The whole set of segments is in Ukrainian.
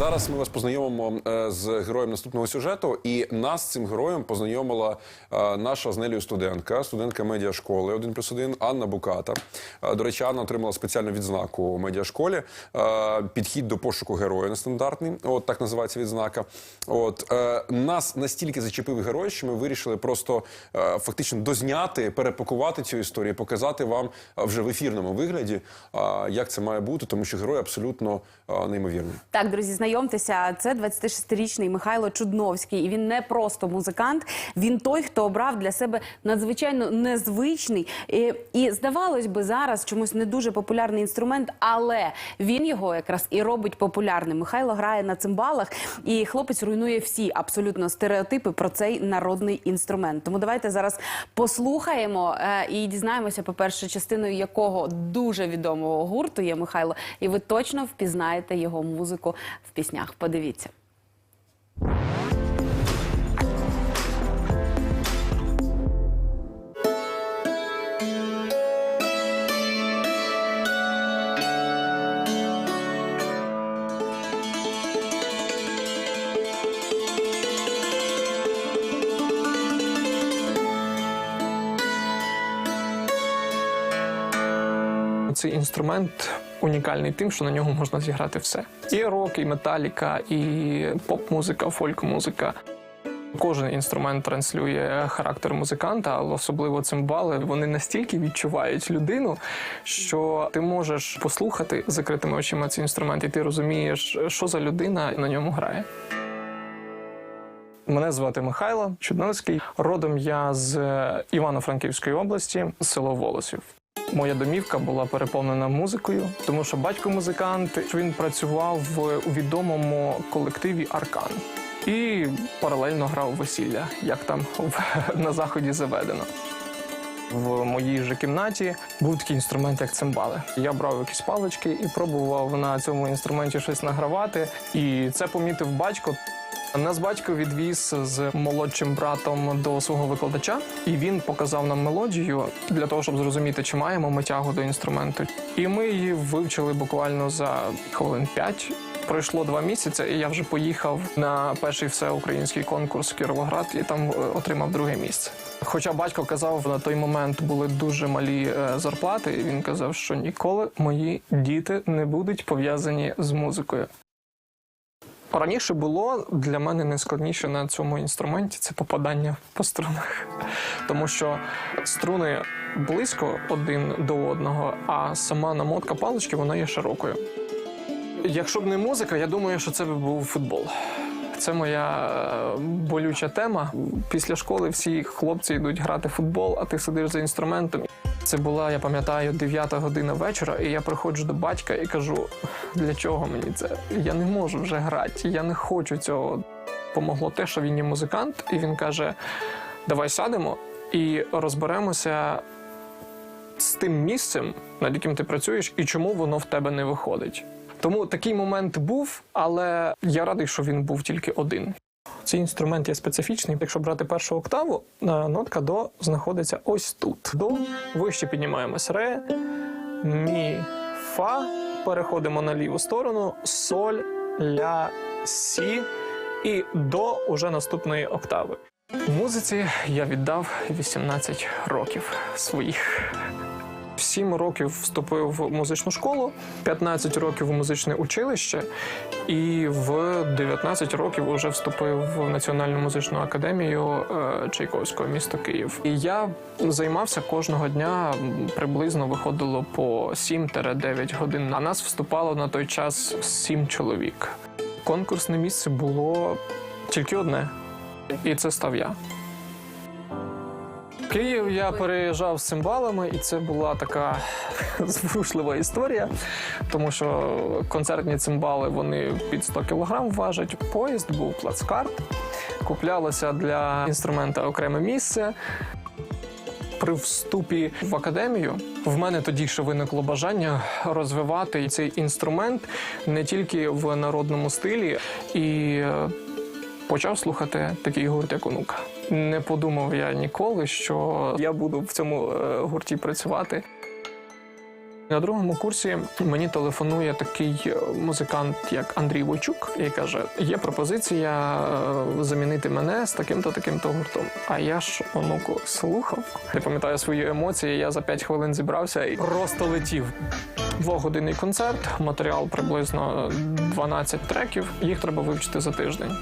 Зараз ми вас познайомимо е, з героєм наступного сюжету, і нас цим героєм познайомила е, наша з Нелею студентка, студентка медіашколи 1 плюс 1 Анна Буката. Е, До речі, Анна отримала спеціальну відзнаку у медіашколі. Підхід до пошуку героя нестандартний. От так називається відзнака. От нас настільки зачепив герой, що ми вирішили просто фактично дозняти, перепакувати цю історію, показати вам вже в ефірному вигляді, як це має бути, тому що герой абсолютно неймовірний. Так, друзі, знайомтеся, це 26-річний Михайло Чудновський. І він не просто музикант, він той, хто обрав для себе надзвичайно незвичний і, здавалось би, зараз чомусь не дуже популярний інструмент, але він його якраз і робить популярним. Михайло грає на цимбалах, і хлопець руйнує всі абсолютно стереотипи про цей народний інструмент. Тому давайте зараз послухаємо е, і дізнаємося, по-перше, частиною якого дуже відомого гурту є Михайло, і ви точно впізнаєте його музику в піснях. Подивіться. Цей інструмент унікальний тим, що на ньому можна зіграти все: і рок, і металіка, і поп-музика, фольк-музика. Кожен інструмент транслює характер музиканта, але особливо цимбали. Вони настільки відчувають людину, що ти можеш послухати закритими очима цей інструмент, і ти розумієш, що за людина на ньому грає. Мене звати Михайло Чудновський. Родом я з Івано-Франківської області, село Волосів. Моя домівка була переповнена музикою, тому що батько музикант він працював у відомому колективі Аркан і паралельно грав весілля, як там на заході заведено. В моїй же кімнаті був такий інструмент, як цимбали. Я брав якісь палички і пробував на цьому інструменті щось награвати. І це помітив батько. Нас батько відвіз з молодшим братом до свого викладача, і він показав нам мелодію для того, щоб зрозуміти, чи маємо ми тягу до інструменту. І ми її вивчили буквально за хвилин п'ять. Пройшло два місяці, і я вже поїхав на перший всеукраїнський конкурс Кіровоград і там е, отримав друге місце. Хоча батько казав, на той момент були дуже малі е, зарплати, він казав, що ніколи мої діти не будуть пов'язані з музикою. Раніше було для мене найскладніше на цьому інструменті це попадання по струнах, тому що струни близько один до одного, а сама намотка палички вона є широкою. Якщо б не музика, я думаю, що це б був футбол. Це моя е, болюча тема. Після школи всі хлопці йдуть грати в футбол, а ти сидиш за інструментом. Це була, я пам'ятаю, 9 година вечора, і я приходжу до батька і кажу: для чого мені це? Я не можу вже грати, я не хочу цього. Помогло те, що він є музикант, і він каже: давай сядемо і розберемося з тим місцем, над яким ти працюєш, і чому воно в тебе не виходить. Тому такий момент був, але я радий, що він був тільки один. Цей інструмент є специфічний. Якщо брати першу октаву, е, нотка до знаходиться ось тут. До вище піднімаємось ре, мі, фа. Переходимо на ліву сторону, соль, ля, сі і до уже наступної октави. Музиці я віддав 18 років своїх. В 7 років вступив в музичну школу, 15 років в музичне училище, і в 19 років вже вступив в Національну музичну академію е, Чайковського міста Київ. І я займався кожного дня. Приблизно виходило по 7-9 годин. На нас вступало на той час 7 чоловік. Конкурсне місце було тільки одне, і це став я. Київ я переїжджав з цимбалами, і це була така зворушлива історія, тому що концертні цимбали вони під 100 кг важать. Поїзд був плацкарт, куплялося для інструмента окреме місце. При вступі в академію в мене тоді ще виникло бажання розвивати цей інструмент не тільки в народному стилі і е, почав слухати такий гурт, як онука. Не подумав я ніколи, що я буду в цьому е, гурті працювати. На другому курсі мені телефонує такий е, музикант, як Андрій Войчук, і каже: є пропозиція е, замінити мене з таким-то таким-то гуртом. А я ж онуку слухав. Я пам'ятаю свої емоції. Я за 5 хвилин зібрався і просто летів. Двогодинний концерт, матеріал приблизно 12 треків. Їх треба вивчити за тиждень.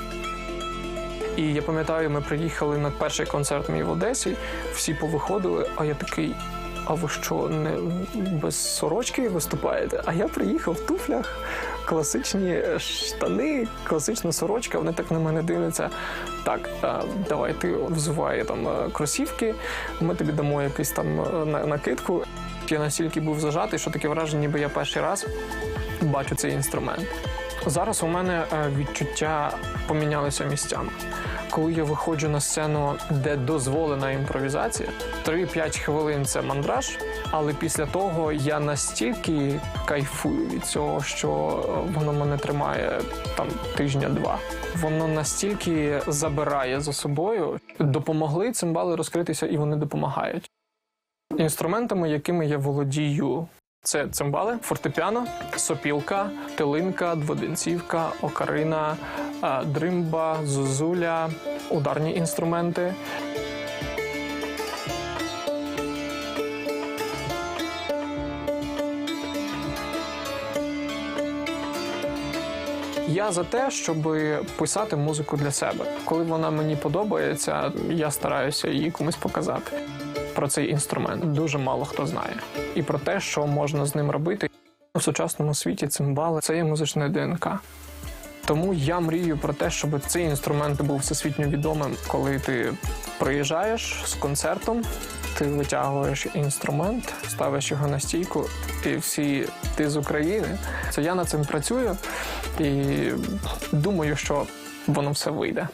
І я пам'ятаю, ми приїхали на перший концерт мій в Одесі, всі повиходили, а я такий. А ви що, не без сорочки виступаєте? А я приїхав в туфлях, класичні штани, класична сорочка. Вони так на мене дивляться. Так, давай ти взувай там е, кросівки, ми тобі дамо якусь там е, на- накидку. Я настільки був зажатий, що таке враження, ніби я перший раз бачу цей інструмент. Зараз у мене е, відчуття помінялися місцями. Коли я виходжу на сцену, де дозволена імпровізація, 3-5 хвилин це мандраж, але після того я настільки кайфую від цього, що е, воно мене тримає там тижня-два. Воно настільки забирає за собою, допомогли цимбали розкритися, і вони допомагають. Інструментами, якими я володію, це цимбали, фортепіано, сопілка, тилинка, дводенцівка, окарина, е, дримба, зозуля, ударні інструменти. Я за те, щоб писати музику для себе. Коли вона мені подобається, я стараюся її комусь показати. Про цей інструмент дуже мало хто знає. І про те, що можна з ним робити. У сучасному світі цимбали це є музичне ДНК. Тому я мрію про те, щоб цей інструмент був всесвітньо відомим, коли ти приїжджаєш з концертом, ти витягуєш інструмент, ставиш його на стійку, і всі ти з України. Це я над цим працюю і думаю, що воно все вийде.